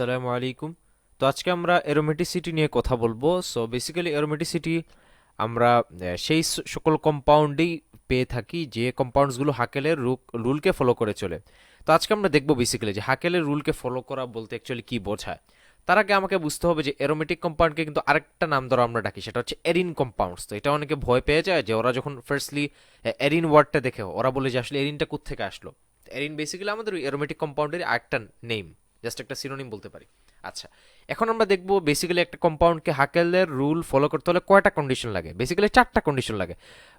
আসসালামু আলাইকুম। তো আজকে আমরা এরোমেটিসিটি নিয়ে কথা বলব। সো বেসিক্যালি এরোমেটিসিটি আমরা সেই সকল কম্পাউন্ডেই পেয়ে থাকি যে কম্পাউন্ডসগুলো হাকেলের রুলকে ফলো করে চলে। তো আজকে আমরা দেখব বেসিক্যালি যে হাকেলের রুলকে ফলো করা বলতে অ্যাকচুয়ালি কি বোঝায়। তার আগে আমাকে বুঝতে হবে যে এরোমেটিক কম্পাউন্ডকে কিন্তু আরেকটা নাম ধরো আমরা ডাকি, সেটা হচ্ছে এরিন কম্পাউন্ডস তো এটা অনেকে ভয় পেয়ে যায় যে ওরা যখন ফার্স্টলি এরিন ওয়ার্ডটা দেখে, ওরা বলে যে আসলে এরিনটা কোত্থেকে আসলো? এরিন বেসিক্যালি আমাদের এরোমেটিক কম্পাউন্ডের আরেকটা নেম জাস্ট একটা সিনোনিম বলতে পারি। আচ্ছা এখন আমরা দেখব বেসিক্যালি একটা কম্পাউন্ডকে হাকেলের রুল ফলো করতে হলে কয়টা কন্ডিশন লাগে? বেসিক্যালি চারটা কন্ডিশন লাগে।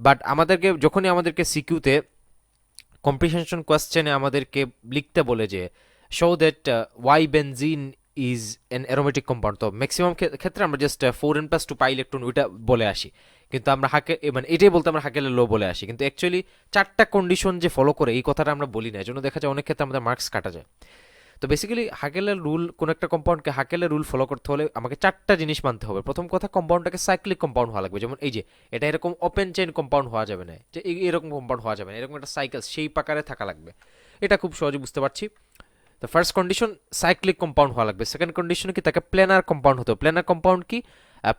বাট আমাদেরকে, যখনই আমাদেরকে সিকিউতে কম্প্রিহেনশন কোয়েশ্চেনে আমাদেরকে লিখতে বলে যে show that Y benzene is an aromatic compound তো ম্যাক্সিমাম ক্ষেত্রে আমরা just four N plus two pi electron ওইটা বলে আসি। কিন্তু আমরা হাকে মানে এটাই বলতে আমরা হাকেলের লো বলে আসি। কিন্তু অ্যাকচুয়ালি চারটা কন্ডিশন যে ফলো করে, এই কথাটা আমরা বলি না। এই জন্য দেখা যায় অনেক ক্ষেত্রে আমাদের মার্কস কাটা যায়। তো বেসিক্যালি হাকেলের রুল কোনো একটা কম্পাউন্ডকে হাকেলের রুল ফলো করতে হলে আমাকে চারটা জিনিস মানতে হবে। প্রথম কথা কম্পাউন্ডটাকে সাইক্লিক কম্পাউন্ড হওয়া লাগবে। যেমন এই যে, এটা এরকম ওপেন চেন কম্পাউন্ড হওয়া যাবে না। যে এরকম কম্পাউন্ড হওয়া যাবে না। এরকম একটা সাইকেল সেই পাকারে থাকা লাগবে। এটা খুব সহজে বুঝতে পারছি। তো ফার্স্ট কন্ডিশন সাইক্লিক কম্পাউন্ড হওয়া লাগবে। সেকেন্ড কন্ডিশন কি, তাকে প্ল্যানার কম্পাউন্ড হতে হবে। প্ল্যানার কম্পাউন্ড কি?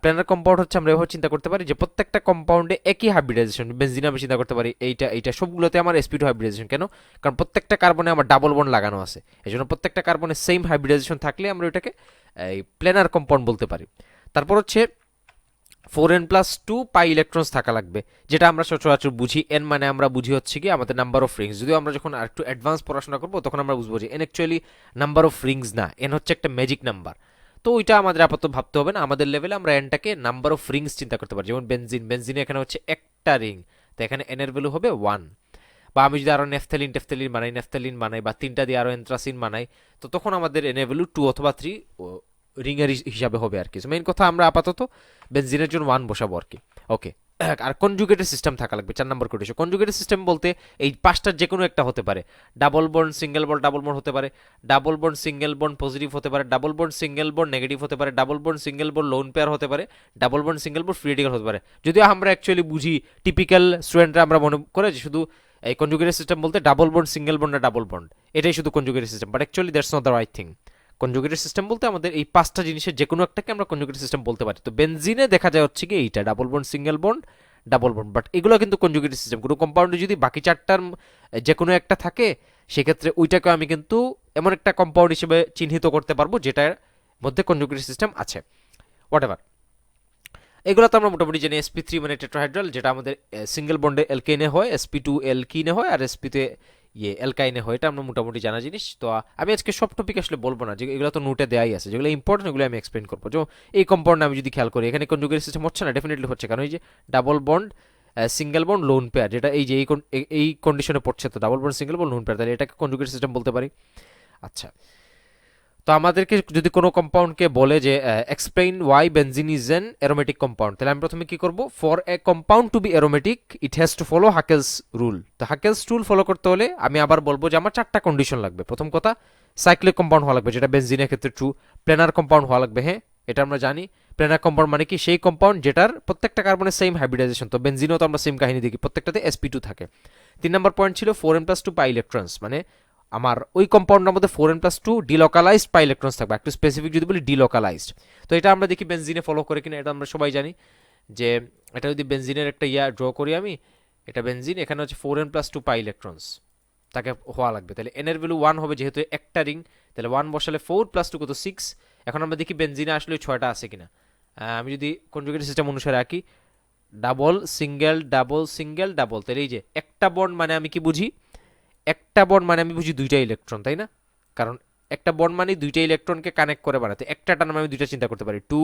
প্ল্যানার কম্পাউন্ড হচ্ছে আমরা এভাবে চিন্তা করতে পারি যে প্রত্যেকটা কম্পাউন্ডে একই হাইব্রিডাইজেশন বেনজিন আমি চিন্তা করতে পারি, এইটা এইটা সবগুলোতে আমার এসপি টু হাইব্রিডাইজেশন কেন? কারণ প্রত্যেকটা কার্বনে আমার ডাবল বন্ড লাগানো আছে। এই জন্য প্রত্যেকটা কার্বনে সেম হাইব্রিডাইজেশন থাকলে আমরা ওইটাকে এই প্ল্যানার কম্পাউন্ড বলতে পারি। তারপর হচ্ছে four n plus two pi electrons থাকা লাগবে, যেটা আমরা সচরাচর বুঝি এন মানে আমরা বুঝি হচ্ছে কি আমাদের নাম্বার অফ রিংস যদিও আমরা যখন আর একটু অ্যাডভান্স পড়াশোনা করব, তখন আমরা বুঝব যে n actually number of rings না এন হচ্ছে একটা ম্যাজিক নাম্বার তো ওইটা আমাদের আপাতত ভাবতে হবে না। আমাদের লেভেলে আমরা এনটাকে নাম্বার অফ রিংস চিন্তা করতে পারি। যেমন বেনজিন বেনজিনে এখানে হচ্ছে একটা রিং তো এখানে এনের ভ্যালু হবে ওয়ান বা আমি যদি আরও নেফথেলিন টেফথেলিন বানাই নেফথেলিন বানাই, বা তিনটা দিয়ে আরও এন্ট্রাসিন বানাই, তো তখন আমাদের এনের ভ্যালু টু অথবা থ্রি রিংয়ের হিসাবে হবে আর কি। মেইন কথা আমরা আপাতত বেনজিনের জন্য ওয়ান বসাবো আর কি। ওকে আর কনজুগেটেড সিস্টেম থাকা লাগবে, চার নম্বর কন্ডিশন কনজুগেটেড সিস্টেম বলতে এই পাঁচটার যে কোনো একটা হতে পারে। Double bond single bond double bond হতে পারে। Double bond single bond positive হতে পারে। Double bond single bond negative হতে পারে। Double bond single bond lone pair হতে পারে। Double bond single bond free হতে পারে। যদিও আমরা অ্যাকচুয়ালি বুঝি টিপিক্যাল স্টুডেন্টরা আমরা মনে করে যে শুধু এই কনজুগেটেড সিস্টেম বলতে ডাবল বন্ড সিঙ্গেল বন্ড না ডাবল বন্ড এটাই শুধু conjugated system but actually that's not the right thing conjugated system বলতে আমাদের এই পাঁচটা জিনিসের যে কোনো একটাকে আমরা কনজুগেটেড সিস্টেম বলতে পারি। তো বেনজিনে দেখা যায় হচ্ছে কি এইটা double bond single bond double bond but এগুলো কিন্তু কনজুগেটেড সিস্টেম কোনো কম্পাউন্ডে যদি বাকি চারটার যে কোনো একটা থাকে, সেক্ষেত্রে ওইটাকে আমি কিন্তু এমন একটা কম্পাউন্ড হিসেবে চিহ্নিত করতে পারব যেটার মধ্যে কনজুগেটেড সিস্টেম আছে। হোয়াট এভার এগুলো তো আমরা মোটামুটি জানি এসপি থ্রি মানে টেট্রাহাইড্রাল যেটা আমাদের সিঙ্গেল বন্ডে এলকেনে হয় এসপি টু এলকিনে হয়, আর এসপিতে ইয়ে এলকাইনে হয়, এটা আমরা মোটামুটি জানা জিনিস। তো আমি আজকে সব টপিক আসলে বলব না, যে এগুলো তো নোটে দেওয়াই আছে, যেগুলো ইম্পর্টেন্ট এগুলো আমি এক্সপ্লেন করব। যেমন এই কম্পাউন্ড আমি যদি খেয়াল করি, এখানে কনজুগেট সিস্টেম হচ্ছে না ডেফিনেটলি হচ্ছে, কারণ এই যে double bond single bond lone pair যেটা এই যে এই কন্ডিশনে পড়ছে, তো double bond single bond lone pair তাহলে এটাকে কনজুগেট সিস্টেম বলতে পারি? আচ্ছা তো আমাদেরকে যদি কোনো কম্পাউন্ডকে বলে যে explain why benzene is an aromatic compound তাহলে আমি প্রথমে কি করব? For a compound to be aromatic it has to follow Huckel's rule তো হাকেলস রুল ফলো করতে হলে আমি আবার বলব যে আমার চারটা কন্ডিশন লাগবে। প্রথম কথা সাইক্লিক কম্পাউন্ড হওয়া লাগবে, যেটা বেনজিনের ক্ষেত্রে ট্রু প্লেনার কম্পাউন্ড হওয়া লাগবে হ্যাঁ এটা আমরা জানি। প্লেনার কম্পাউন্ড মানে কি? সেই কম্পাউন্ড যেটার প্রত্যেকটা কার্বনের সেম হাইব্রিডাইজেশন তো বেনজিনও তো আমরা সেম কাহিনী দেখি, প্রত্যেকটাতে এসপি টু থাকে। তিন নম্বর পয়েন্ট ছিল four n plus two pi electrons মানে আমার ওই কম্পাউন্ডের মধ্যে four n plus two delocalised pi electrons থাকবে। একটু স্পেসিফিক যদি বলি ডিলোকালাইজড তো এটা আমরা দেখি বেনজিনে ফলো করে কিনা, এটা আমরা সবাই জানি যে এটা যদি বেনজিনের একটা ইয়া ড্র করি আমি, এটা বেনজিন এখানে হচ্ছে four n plus two pi electrons তাকে হওয়া লাগবে। তাহলে এন এর ভ্যালু ওয়ান হবে যেহেতু একটা রিং তাহলে ওয়ান বসালে ফোর প্লাস টু কত সিক্স এখন আমরা দেখি বেনজিনে আসলে ছয়টা আছে কিনা। আমি যদি কনজুগেট সিস্টেম অনুসারে আঁকি double single double single double তাহলে এই যে একটা বন্ড মানে আমি কি বুঝি? একটা বন্ড মানে আমি বুঝি দুইটা ইলেকট্রন তাই না? কারণ একটা বন্ড মানে দুইটা ইলেকট্রনকে কানেক্ট করে বানাতে। একটা টান আমি দুইটা চিন্তা করতে পারি। টু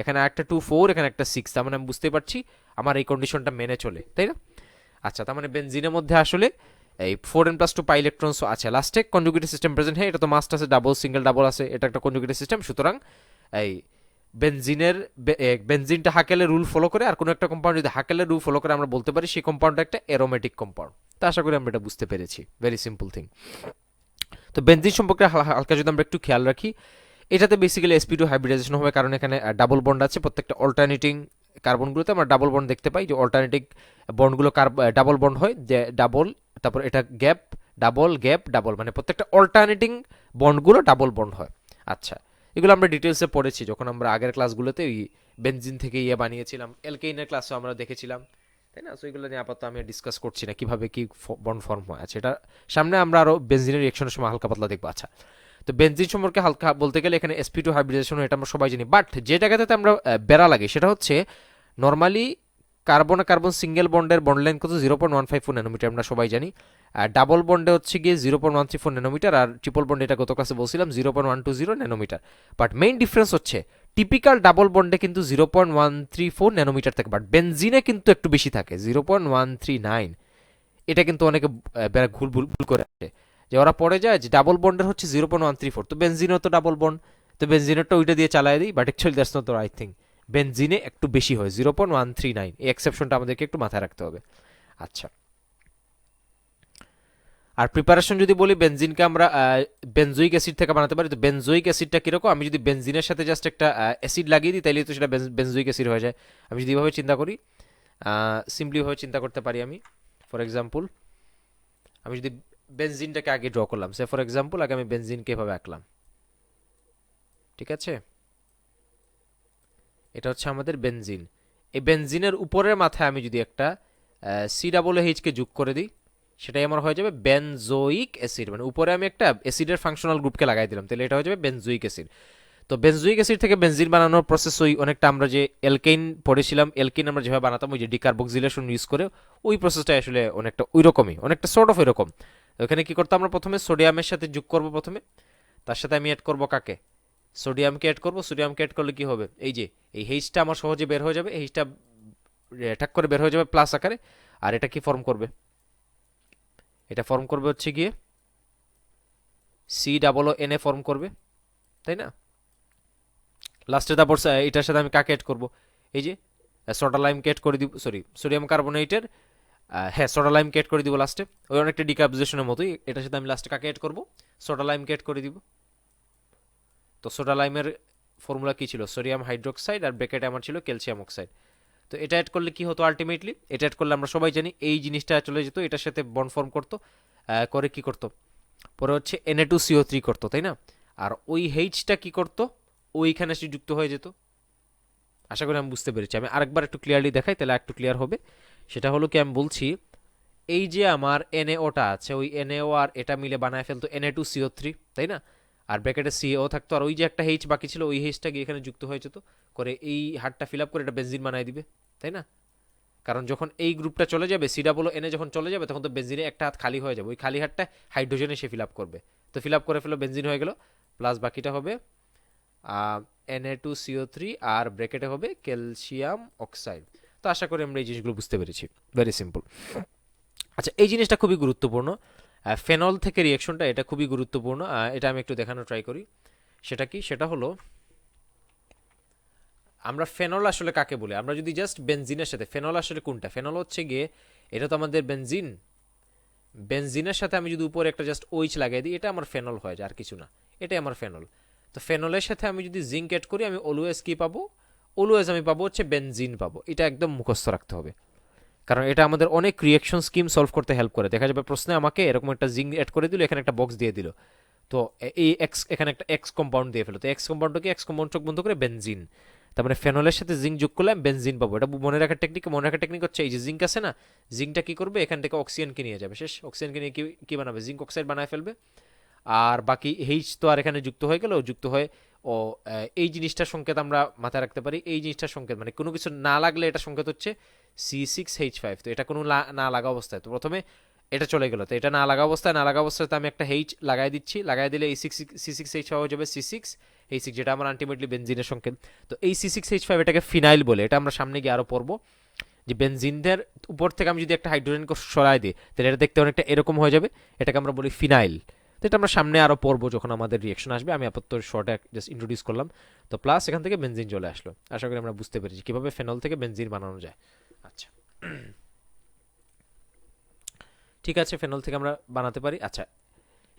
এখানে একটা টু ফোর এখানে একটা সিক্স তার মানে আমি বুঝতে পারছি আমার এই কন্ডিশনটা মেনে চলে, তাই না? আচ্ছা তার মানে বেনজিনের মধ্যে আসলে এই four n plus two pi electrons আছে। লাস্টে কনজুগেটেড সিস্টেম প্রেজেন্ট হ্যাঁ এটা তো মাস্ট আছে ডাবল সিঙ্গেল ডাবল আছে, এটা একটা কনজুগেটেড সিস্টেম সুতরাং এই বেনজিনের বেনজিনটা হাকেলের রুল ফলো করে, আর কোনো একটা কম্পাউন্ড যদি হাকেলের রুল ফলো করে, আমরা বলতে পারি সেই কম্পাউন্ডটা একটা এরোমেটিক কম্পাউন্ড তা আশা করি আমরা এটা বুঝতে পেরেছি। ভেরি সিম্পল থিং তো বেনজিন সম্পর্কে হালকা যদি আমরা একটু খেয়াল রাখি, এটাতে বেসিক্যালি এসপি টু হাইব্রিডাইজেশন হবে, কারণ এখানে ডাবল বন্ড আছে, প্রত্যেকটা অল্টারনেটিং কার্বনগুলোতে আমরা ডাবল বন্ড দেখতে পাই। যে অল্টারনেটিং বন্ডগুলো ডাবল বন্ড হয়, যে ডাবল তারপর এটা গ্যাপ ডাবল গ্যাপ ডাবল মানে প্রত্যেকটা অল্টারনেটিং বন্ডগুলো ডাবল বন্ড হয়। আচ্ছা এগুলো আমরা ডিটেলসে পড়েছি, যখন আমরা আগের ক্লাসগুলোতে ওই বেনজিন থেকে ইয়ে বানিয়েছিলাম এলকেইনের ক্লাসও আমরা দেখেছিলাম, তাই না? সো এগুলো নিয়ে আপাতত আমি ডিসকাস করছি না, কীভাবে কি বন্ড ফর্ম হয়। আছে এটা সামনে আমরা আরও বেনজিনের রিয়েকশনের সময় হালকা পাতলা দেখব। আচ্ছা তো বেনজিন সম্পর্কে হালকা বলতে গেলে এখানে এসপি টু হাইব্রিডেশন এটা আমরা সবাই জানি বাট যে জায়গাটাতে আমরা বেড়া লাগে সেটা হচ্ছে নর্মালি কার্বন কার্বন সিঙ্গেল বন্ডের বন্ড লেন্থ কত zero point one five four nanometer আমরা সবাই জানি। ডাবল বন্ডে হচ্ছে গিয়ে zero point one three four nanometer আর ট্রিপল বন্ডে এটা গত ক্লাসে বলছিলাম zero point one two zero nanometer but main difference হচ্ছে টিপিক্যাল ডাবল বন্ডে কিন্তু zero point one three four nanometer থাকে বাট বেনজিনে কিন্তু একটু বেশি থাকে zero point one three nine এটা কিন্তু অনেকে বেড়া ভুল ভুল ভুল করে আছে যে ওরা পড়ে যায় যে ডাবল বন্ডের হচ্ছে zero point one three four তো বেনজিনও তো ডাবল বন্ড তো বেনজিনেরটা ওইটা দিয়ে চালাই দিই but actually that's not I think বেনজিনে একটু বেশি হয় zero point one three nine এই এক্সেপশনটা আমাদেরকে একটু মাথায় রাখতে হবে। আচ্ছা। আর প্রিপারেশন যদি বলি বেনজিনকে আমরা বেনজুইক অ্যাসিড থেকে বানাতে পারি। তো বেনজুইক অ্যাসিডটা কীরকম? আমি যদি বেনজিনের সাথে জাস্ট একটা অ্যাসিড লাগিয়ে দিই তাহলে তো সেটা বেনজুইক অ্যাসিড হয়ে যায়। আমি যদি এভাবে চিন্তা করি সিম্পলিভাবে চিন্তা করতে পারি আমি। ফর এক্সাম্পল আমি যদি বেনজিনটাকে আগে ড্র করলাম। সে ফর এক্সাম্পল আগে আমি বেনজিনকে এভাবে আঁকলাম। ঠিক আছে? এটা হচ্ছে আমাদের বেনজিন এই বেনজিনের উপরের মাথায় আমি যদি একটা সি ডাবল এইচকে যোগ করে দিই সেটাই আমার হয়ে যাবে বেনজোইক অ্যাসিড মানে উপরে আমি একটা অ্যাসিডের ফাংশনাল গ্রুপকে লাগাই দিলাম। তাহলে এটা হয়ে যাবে বেনজোইক অ্যাসিড তো বেনজোইক অ্যাসিড থেকে বেনজিন বানানোর প্রসেস ওই অনেকটা আমরা যে এলকেইন পড়েছিলাম এলকেইন আমরা যেভাবে বানাতাম, ওই যে ডিকার্বক্সিলেশন ইউজ করে ওই প্রসেসটা আসলে অনেকটা ওই রকমই অনেকটা সর্ট অফ এরকম। ওখানে কী করতাম আমরা প্রথমে সোডিয়ামের সাথে যোগ করব প্রথমে। তার সাথে আমি অ্যাড করব কাকে? সোডিয়ামকে অ্যাড করব। সোডিয়ামকে অ্যাড করলে কি হবে? এই যে, এই হেইচটা আমার সহজে বের হয়ে যাবে হেইচটা ঠাক করে বের হয়ে যাবে প্লাস আকারে। আর এটা কি ফর্ম করবে? এটা ফর্ম করবে হচ্ছে গিয়ে C double N A form করবে, তাই না? লাস্টে তারপর এটার সাথে আমি কাকে এড করব? এই যে সোডা লাইমকে অ্যাড করে দিব সরি সোডিয়াম কার্বনেটের হ্যাঁ সোডা লাইমকে অ্যাড করে দিব লাস্টে ওই অনেকটা ডিকার্বজেশনের মতোই, এটার সাথে আমি লাস্টে কাকে অ্যাড করব? সোডা লাইমকে অ্যাড করে দিব। তো সোডা লাইমের ফর্মুলা কী ছিল? সোডিয়াম হাইড্রোক্সাইড আর ব্রেকেটে আমার ছিল ক্যালসিয়াম অক্সাইড তো এটা অ্যাড করলে কি হতো আলটিমেটলি এটা অ্যাড করলে আমরা সবাই জানি এই জিনিসটা চলে যেত, এটার সাথে বন্ড ফর্ম করতো করে কি করতো? পরে হচ্ছে এনএ টু সিও থ্রি করতো, তাই না? আর ওই হেইচটা কি করতো? ওইখানে এসে যুক্ত হয়ে যেত। আশা করি আমি বুঝতে পেরেছি। আমি আরেকবার একটু ক্লিয়ারলি দেখাই, তাহলে একটু ক্লিয়ার হবে। সেটা হলো কি আমি বলছি, এই যে আমার এনএওটা আছে, ওই এনএও আর এটা মিলে বানায় ফেলতো এনএ টু সিও থ্রি তাই না? আর ব্র্যাকেটে সিও থাকতো, আর ওই যে একটা হেইচ বাকি ছিল, ওই হেইচটা গিয়ে এখানে যুক্ত হয়ে যেত করে এই হারটা ফিল আপ করে এটা বেনজিন বানায় দিবে, তাই না? কারণ যখন এই গ্রুপটা চলে যাবে সি ডাবল এনে যখন চলে যাবে, তখন তো বেনজিনে একটা হাত খালি হয়ে যাবে। ওই খালি হাতটা হাইড্রোজেনে সে ফিল আপ করবে। তো ফিল আপ করে ফেলো বেনজিন হয়ে গেল প্লাস বাকিটা হবে এনএ টু সিও থ্রি আর ব্র্যাকেটে হবে ক্যালসিয়াম অক্সাইড তো আশা করি আমরা এই জিনিসগুলো বুঝতে পেরেছি। ভেরি সিম্পল আচ্ছা এই জিনিসটা খুবই গুরুত্বপূর্ণ। ফেনল থেকে রিয়েকশনটা এটা খুবই গুরুত্বপূর্ণ। এটা আমি একটু দেখানোর ট্রাই করি। সেটা কি? সেটা হলো, আমরা ফেনল আসলে কাকে বলি? আমরা যদি জাস্ট বেনজিনের সাথে, ফেনল আসলে কোনটা? ফেনল হচ্ছে গিয়ে, এটা তো আমাদের বেনজিন বেনজিনের সাথে আমি যদি উপরে একটা জাস্ট ওইচ লাগিয়ে দিই, এটা আমার ফেনল হয়ে যায়, আর কিছু না। এটাই আমার ফেনল। তো ফেনলের সাথে আমি যদি জিঙ্ক অ্যাড করি, আমি অলওয়েজ কী পাবো? অলওয়েজ আমি পাবো হচ্ছে বেনজিন পাবো। এটা একদম মুখস্থ রাখতে হবে। কারণ এটা আমাদের অনেক রিয়েকশন স্কিম সলভ করতে হেল্প করে। দেখা যাবে প্রশ্নে আমাকে এরকম একটা জিঙ্ক অ্যাড করে দিল, এখানে একটা বক্স দিয়ে দিল। তো এই এক্স এখানে একটা এক্স কম্পাউন্ড দিয়ে ফেলো। তো এক্স কম্পাউন্ডটাকে এক্স কম্পাউন্ড চোখ বন্ধ করে বেনজিন তার মানে ফেনলের সাথে জিঙ্ক যোগ করলে আমি বেনজিন পাবো। এটা মনে রাখার টেকনিক মনে রাখার টেকনিক হচ্ছে এই যে জিঙ্ক আছে না জিঙ্কটা কী করবে? এখান থেকে অক্সিজেনকে নিয়ে যাবে। শেষ অক্সিজেনকে নিয়ে কি কি বানাবে? জিঙ্ক অক্সাইড বানায় ফেলবে। আর বাকি এইচ তো আর এখানে যুক্ত হয়ে গেল, যুক্ত হয়ে ও এই জিনিসটার সংকেত আমরা মাথায় রাখতে পারি। এই জিনিসটার সংকেত মানে কোনো কিছু না লাগলে এটা সংকেত হচ্ছে সি সিক্স এইচ ফাইভ তো এটা কোনো না লাগা অবস্থায়। তো প্রথমে এটা চলে গেলো। তো এটা না লাগা অবস্থায়, না লাগা অবস্থায় তো আমি একটা হেইচ লাগাই দিচ্ছি। লাগাই দিলে এই six C six H five হয়ে যাবে সি সিক্স এই সিক্স যেটা আমার আলটিমেটলি বেনজিনের সংকেত। তো এই সি সিক্স এইচ ফাইভ এটাকে ফিনাইল বলে, এটা আমরা সামনে গিয়ে আরও পড়ব। যে বেনজিনদের উপর থেকে আমি যদি একটা হাইড্রোজেনকে সরাই দিই, তাহলে এটা দেখতে অনেকটা এরকম হয়ে যাবে। এটাকে আমরা বলি ফিনাইল তো এটা আমরা সামনে আরও পড়ব যখন আমাদের রিয়েকশন আসবে। আমি আপাতত শর্টে জাস্ট ইন্ট্রোডিউস করলাম। তো প্লাস এখান থেকে বেনজিন চলে আসলো। আশা করি আমরা বুঝতে পেরেছি কীভাবে ফেনল থেকে বেনজিন বানানো যায়। আচ্ছা। ঠিক আছে, ফেনল থেকে আমরা বানাতে পারি। আচ্ছা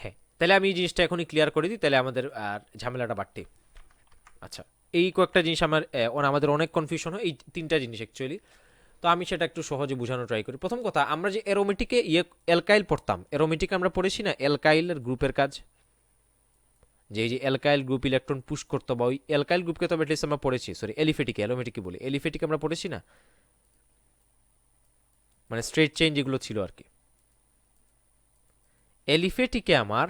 হ্যাঁ তাহলে আমি এই জিনিসটা এখনই ক্লিয়ার করে দিই, তাহলে আমাদের আর ঝামেলাটা বাড়তে। আচ্ছা এই কয়েকটা জিনিস আমার আমাদের অনেক কনফিউশন হয়, এই তিনটা জিনিস অ্যাকচুয়ালি তো আমি সেটা একটু সহজে বোঝানোর ট্রাই করি। প্রথম কথা, আমরা যে এরোমেটিকে ইয়ে এলকাইল পড়তাম এরোমেটিক আমরা পড়েছি না এলকাইলের গ্রুপের কাজ? যে এই যে অ্যালকাইল গ্রুপ ইলেকট্রন পুশ করতো বা ওই অ্যালকাইল গ্রুপকে তো অ্যাটলিস্ট আমরা পড়েছি সরি এলিফেটিক অ্যালোমেটিক বলি। এলিফেটিক আমরা পড়েছি না? মানে স্ট্রেট চেঞ্জ এগুলো ছিল আর কি। এলিফেটিকে আমার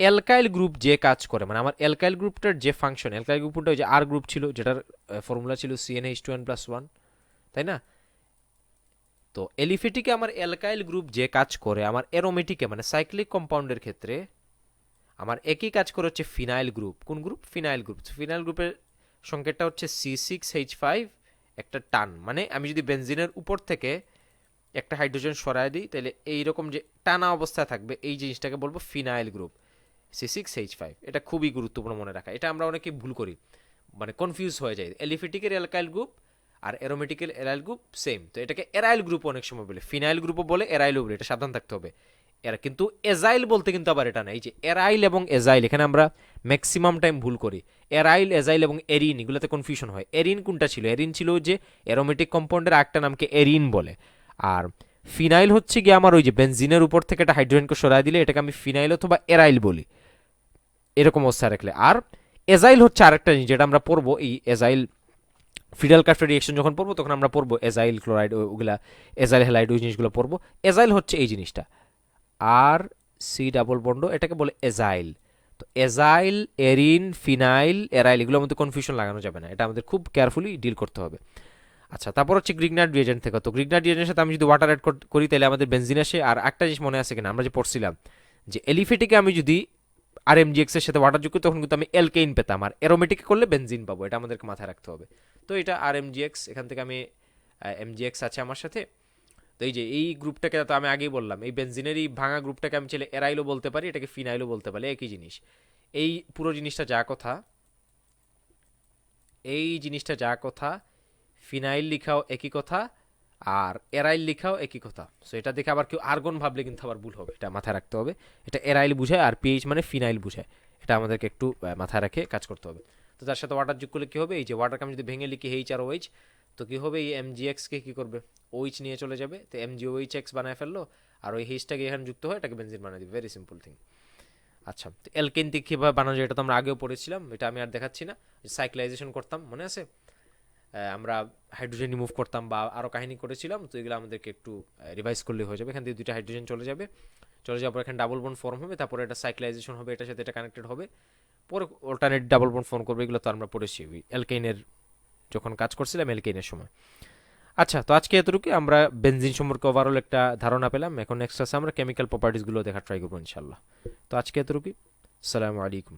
অ্যালকাইল গ্রুপ যে কাজ করে মানে আমার অ্যালকাইল গ্রুপটার যে ফাংশন অ্যালকাইল গ্রুপটা যে আর গ্রুপ ছিল, যেটার ফর্মুলা ছিল CNH two N plus one তাই না? তো এলিফেটিকে আমার অ্যালকাইল গ্রুপ যে কাজ করে, আমার এরোমেটিকে মানে সাইক্লিক কম্পাউন্ডের ক্ষেত্রে, আমার একই কাজ করে হচ্ছে ফিনাইল গ্রুপ কোন গ্রুপ ফিনাইল গ্রুপ ফিনাইল গ্রুপের সংকেতটা হচ্ছে সি সিক্স এইচ ফাইভ একটা টান। মানে আমি যদি বেনজিনের উপর থেকে একটা হাইড্রোজেন সরায় দিই তাহলে এইরকম যে টানা অবস্থায় থাকবে, এই জিনিসটাকে বলব phenyl group C six H five এটা খুবই গুরুত্বপূর্ণ মনে রাখা। এটা আমরা অনেকে ভুল করি মানে কনফিউজ হয়ে যায়। এলিফেটিকের অ্যালকাইল গ্রুপ আর অ্যারোমেটিক্যাল এরাইল গ্রুপ সেম তো এটাকে এরাইল গ্রুপ অনেক সময় বলে। ফিনাইল গ্রুপও বলে এরাইলও বলে, এটা সাবধান থাকতে হবে। এরা কিন্তু এজাইল বলতে কিন্তু আবার এটা না যে এরাইল এবং এজাইল এখানে আমরা ম্যাক্সিমাম টাইম ভুল করি। এরাইল এজাইল এবং এরিন এগুলোতে কনফিউশন হয়। এরিন কোনটা ছিল? এরিন ছিল যে অ্যারোমেটিক কম্পাউন্ডের একটা নামকে এরিন বলে। আর ফিনাইল হচ্ছে গিয়ে আমার ওই যে বেনজিনের উপর থেকে একটা হাইড্রোজেনকে সরাই দিলে এটাকে আমি ফিনাইল অথবা এরাইল বলি। এরকম অবস্থায় রাখলে। আর এজাইল হচ্ছে আরেকটা জিনিস যেটা আমরা পড়ব এই এজাইল ফিডাল কাস্টের রিয়েকশন যখন পড়ব তখন আমরা পড়ব এজাইল ক্লোরাইড ওগুলা এজাইল হেলাইড, ওই জিনিসগুলো পড়ব এজাইল হচ্ছে এই জিনিসটা। আর সি ডাবল বন্ড, এটাকে বলে এজাইল। তো এজাইল, এরিন, ফিনাইল, এরাইল, এগুলোর মধ্যে কনফিউশন লাগানো যাবে না। এটা আমাদের খুব কেয়ারফুলি ডিল করতে হবে। আচ্ছা তারপর হচ্ছে গ্রিগনার রিয়েজেন্ট থেকে। তো গ্রিগনার রিয়েজেন্টের সাথে আমি যদি ওয়াটার অ্যাড করি তাহলে আমাদের বেনজিন আসে। আর একটা জিনিস মনে আছে কিনা, আমরা যে পড়ছিলাম, যে এলিফেটিকে আমি যদি আর এম এর সাথে ওয়াটার যোগ করি, তখন কিন্তু আমি এলকেইন পেতাম। আর অ্যারোমেটিক করলে বেনজিন পাবো, এটা আমাদেরকে মাথায় রাখতে হবে। তো এটা আর এম এখান থেকে আমি এম আছে আমার সাথে। তো এই যে এই গ্রুপটাকে, তো আমি আগেই বললাম, এই বেনজিনের এই ভাঙা গ্রুপটাকে আমি ছেলে এরাইলও বলতে পারি, এটাকে ফিনাইলও বলতে পারি, একই জিনিস। এই পুরো জিনিসটা যা কথা, এই জিনিসটা যা কথা ফিনাইল লিখাও একই কথা আর এরাইল লিখাও একই কথা। সো এটা দেখে আবার কেউ আর্গন ভাবলে কিন্তু আবার ভুল হবে। এটা মাথায় রাখতে হবে। এটা এরাইল বুঝায় আর পিএইচ মানে ফিনাইল বুঝায়। এটা আমাদেরকে একটু মাথায় রেখে কাজ করতে হবে। তো তার সাথে ওয়াটার যোগ করলে কী হবে? এই যে ওয়াটারকে আমি যদি ভেঙে লিখি এইচ আর ওইচ তো কী হবে? এই এম জি এক্সকে কী করবে? ওইচ নিয়ে চলে যাবে। তো এম জি ওইচ এক্স বানায় ফেলল আর ওই হেইচটাকে এখানে যুক্ত হয়, এটাকে বেনজিন বানিয়ে দিবে। ভেরি সিম্পল থিং আচ্ছা তো অ্যালকেনটি কীভাবে বানানো যায়? এটা তো আমরা আগেও পড়েছিলাম। এটা আমি আর দেখাচ্ছি না। সাইক্লাইজেশন করতাম, মনে আছে? আমরা হাইড্রোজেন রিমুভ করতাম বা আরও কাহিনী করেছিলাম, তো এগুলো আমাদেরকে একটু রিভাইজ করলে হয়ে যাবে। এখান থেকে দুইটা হাইড্রোজেন চলে যাবে। চলে যাওয়ার পর এখানে ডাবল বোন ফর্ম হবে, তারপরে এটা সাইক্লাইজেশন হবে, এটার সাথে এটা কানেক্টেড হবে। পরে অল্টারনেট ডাবল বোন ফর্ম করবে, এগুলো তো আমরা পড়েছি এলকেইনের যখন কাজ করছিলাম এলকেইনের সময়। আচ্ছা তো আজকে এতটুকু, আমরা বেনজিন সম্পর্কে ওভারঅল একটা ধারণা পেলাম। এখন নেক্সট আছে আমরা কেমিক্যাল প্রপার্টিসগুলো দেখা ট্রাই করব ইনশাল্লাহ তো আজকে এতটুকুই। সালামু আলাইকুম।